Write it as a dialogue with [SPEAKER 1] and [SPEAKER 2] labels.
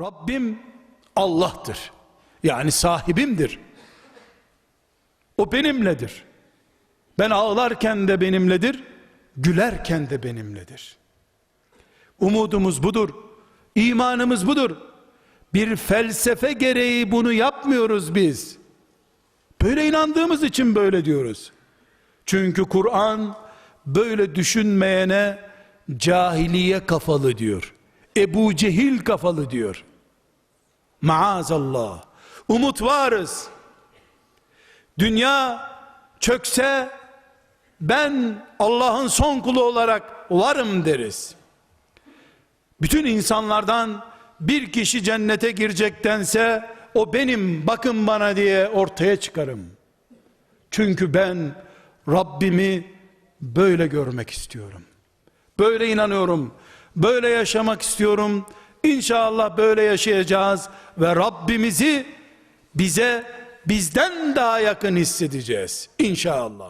[SPEAKER 1] Rabbim Allah'tır. Yani sahibimdir. O benimledir. Ben ağlarken de benimledir, gülerken de benimledir. Umudumuz budur. İmanımız budur. Bir felsefe gereği bunu yapmıyoruz biz. Böyle inandığımız için böyle diyoruz. Çünkü Kur'an böyle düşünmeyene cahiliye kafalı diyor. Ebu Cehil kafalı diyor. Maazallah. Umut varız. Dünya çökse ben Allah'ın son kulu olarak varım deriz. Bütün insanlardan bir kişi cennete girecektense o benim bakın bana diye ortaya çıkarım. Çünkü ben Rabbimi böyle görmek istiyorum. Böyle inanıyorum. Böyle yaşamak istiyorum. İnşallah böyle yaşayacağız ve Rabbimizi bize bizden daha yakın hissedeceğiz. İnşallah.